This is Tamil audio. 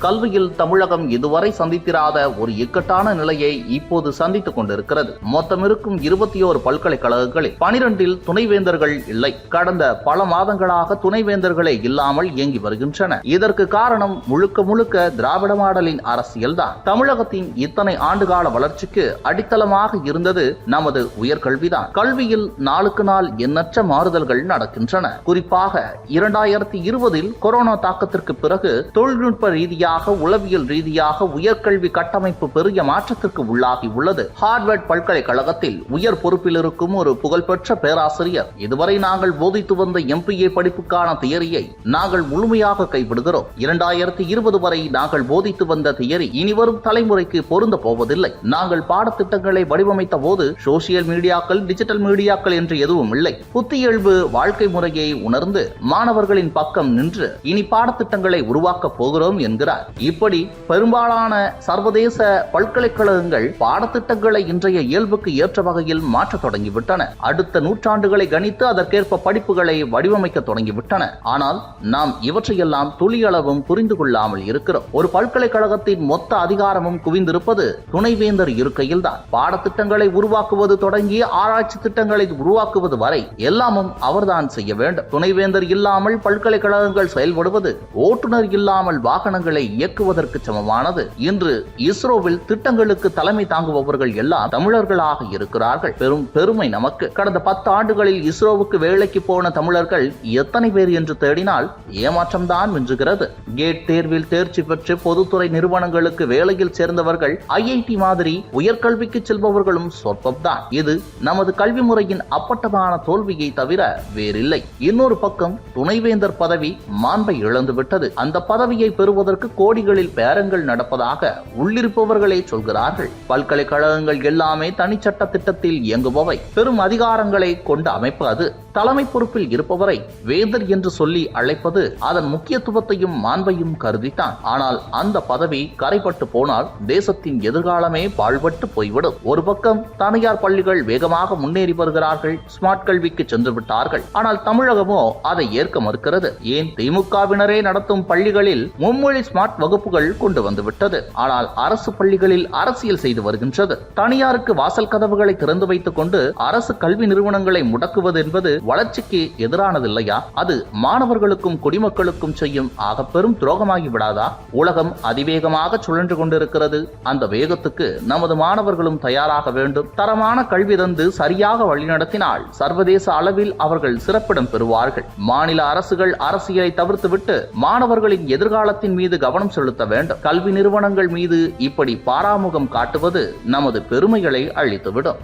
கல்வியில் தமிழகம் இதுவரை சந்தித்திராத ஒரு இக்கட்டான நிலையை இப்போது சந்தித்துக் கொண்டிருக்கிறது. மொத்தம் இருக்கும் இருபத்தி ஓரு பல்கலைக்கழகங்களில் பனிரெண்டில் துணைவேந்தர்கள் இல்லை. கடந்த பல மாதங்களாக துணைவேந்தர்களே இல்லாமல் இயங்கி வருகின்றன. இதற்கு காரணம் முழுக்க முழுக்க திராவிட மாடலின் அரசியல்தான். தமிழகத்தின் இத்தனை ஆண்டுகால வளர்ச்சிக்கு அடித்தளமாக இருந்தது நமது உயர்கல்விதான். கல்வியில் நாளுக்கு நாள் எண்ணற்ற மாறுதல்கள் நடக்கின்றன. குறிப்பாக இரண்டாயிரத்தி இருபதில் கொரோனா தாக்கத்திற்கு பிறகு தொழில்நுட்ப ரீதியாக உளவியல் ரீதியாக உயர்கல்வி கட்டமைப்பு பெரிய மாற்றத்திற்கு உள்ளாகி உள்ளது. ஹார்வர்ட் பல்கலைக்கழகத்தில் உயர் பொறுப்பில் இருக்கும் ஒரு புகழ்பெற்ற பேராசிரியர். இதுவரை நாங்கள் போதித்து வந்த எம்பிஏ படிப்புக்கான தியரியை நாங்கள் முழுமையாக கைவிடுகிறோம். இரண்டாயிரத்தி இருபது வரை நாங்கள் போதித்து வந்த தியரி இனிவரும் தலைமுறைக்கு பொருந்த போவதில்லை. நாங்கள் பாடத்திட்டங்களை வடிவமைத்த போது சோசியல் மீடியாக்கள் டிஜிட்டல் மீடியாக்கள் என்று எதுவும் இல்லை. புத்தியல்பு வாழ்க்கை முறையை உணர்ந்து மாணவர்களின் பக்கம் நின்று இனி பாடத்திட்டங்களை உருவாக்கப் போகிறோம் என்கிறார். இப்படி பெரும்பாலான சர்வதேச பல்கலைக்கழகங்கள் பாடத்திட்டங்களை இன்றைய இயல்புக்கு ஏற்ற வகையில் மாற்றத் தொடங்கிவிட்டன. அடுத்த நூற்றாண்டுகளை கணித்து அதற்கேற்ப படிப்புகளை வடிவமைக்க தொடங்கிவிட்டன. ஆனால் நாம் இவற்றையெல்லாம் துளியளவும் புரிந்து கொள்ளாமல் இருக்கிறோம். ஒரு பல்கலைக்கழகத்தின் மொத்த அதிகாரமும் குவிந்திருப்பது துணைவேந்தர் இருக்கையில்தான். பாடத்திட்டங்களை உருவாக்குவது தொடங்கி ஆராய்ச்சி திட்டங்களை உருவாக்குவது வரை எல்லாமும் அவர்தான் செய்ய வேண்டும். துணைவேந்தர் இல்லாமல் பல்கலைக்கழகங்கள் செயல்படுவது ஓட்டுநர் இல்லாமல் வாகனங்களை இயக்குவதற்கு சமமானது. இன்று இஸ்ரோவில் திட்டங்களுக்கு தலைமை தாங்குபவர்கள் எல்லாம் தமிழர்களாக இருக்கிறார்கள். பெரும் பெருமை நமக்கு. கடந்த பத்து ஆண்டுகளில் இஸ்ரோவுக்கு வேலைக்கு போன தமிழர்கள் எத்தனை பேர் என்று தேடினால் ஏமாற்றம்தான் மிஞ்சுகிறது. கேட் தேர்வில் தேர்ச்சி பெற்று பொதுத்துறை நிறுவனங்களுக்கு வேலையில் சேர்ந்தவர்கள் ஐஐடி மாதிரி உயர்கல்விக்கு செல்பவர்களும் சொற்பம்தான். இது நமது கல்வி முறையின் அப்பட்டமான தோல்வியை தவிர வேறில்லை. இன்னொரு பக்கம் துணைவேந்தர் பதவி மாண்பை இழந்துவிட்டது. அந்த பதவியை பெறுவதற்கு கோடிகளில் பேரங்கள் நடப்பதாக உள்ளிருப்பவர்களே சொல்கிறார்கள். பல்கலைக்கழகங்கள் எல்லாமே தனிச்சட்ட திட்டத்தில் இயங்குபவை. பெரும் அதிகாரங்களை கொண்ட அமைப்பு அது. தலைமை பொறுப்பில் இருப்பவரை வேந்தர் என்று சொல்லி அழைப்பது அதன் முக்கியத்துவத்தையும் மாண்பையும் கருதித்தான். ஆனால் அந்த பதவி கரைப்பட்டு போனால் தேசத்தின் எதிர்காலமே பாழ்பட்டு போய்விடும். ஒரு பக்கம் தனியார் பள்ளிகள் வேகமாக முன்னேறி வருகிறார்கள் ஸ்மார்ட் கல்விக்கு சென்று விட்டார்கள். ஆனால் தமிழகமோ அதை ஏற்க மறுக்கிறது. ஏன் திமுகவினரே நடத்தும் பள்ளிகளில் மும்மொழி ஸ்மார்ட் வகுப்புகள் கொண்டு வந்துவிட்டது? ஆனால் அரசு பள்ளிகளில் அரசியல் செய்து வருகின்றது. தனியாருக்கு வாசல் கதவுகளை திறந்து வைத்துக் கொண்டு அரசு கல்வி நிறுவனங்களை முடக்குவது என்பது வளர்ச்சிக்கு எதிரானது இல்லையா அது மாணவர்களுக்கும் குடிமக்களுக்கும் செய்யும் ஆகப்பெரும் துரோகமாகி விடாதா? உலகம் அதிவேகமாக சுழன்று கொண்டிருக்கிறது. அந்த வேகத்துக்கு நமது மாணவர்களும் தயாராக வேண்டும். தரமான கல்வி தந்து சரியாக வழிநடத்தினால் சர்வதேச அளவில் அவர்கள் சிறப்பிடம் பெறுவார்கள். மாநில அரசுகள் அரசியலை தவிர்த்துவிட்டு மாணவர்களின் எதிர்காலத்தின் மீது கவனம் செலுத்த வேண்டும். கல்வி நிறுவனங்கள் மீது இப்படி பாராமுகம் காட்டுவது நமது பெருமைகளை அழித்துவிடும்.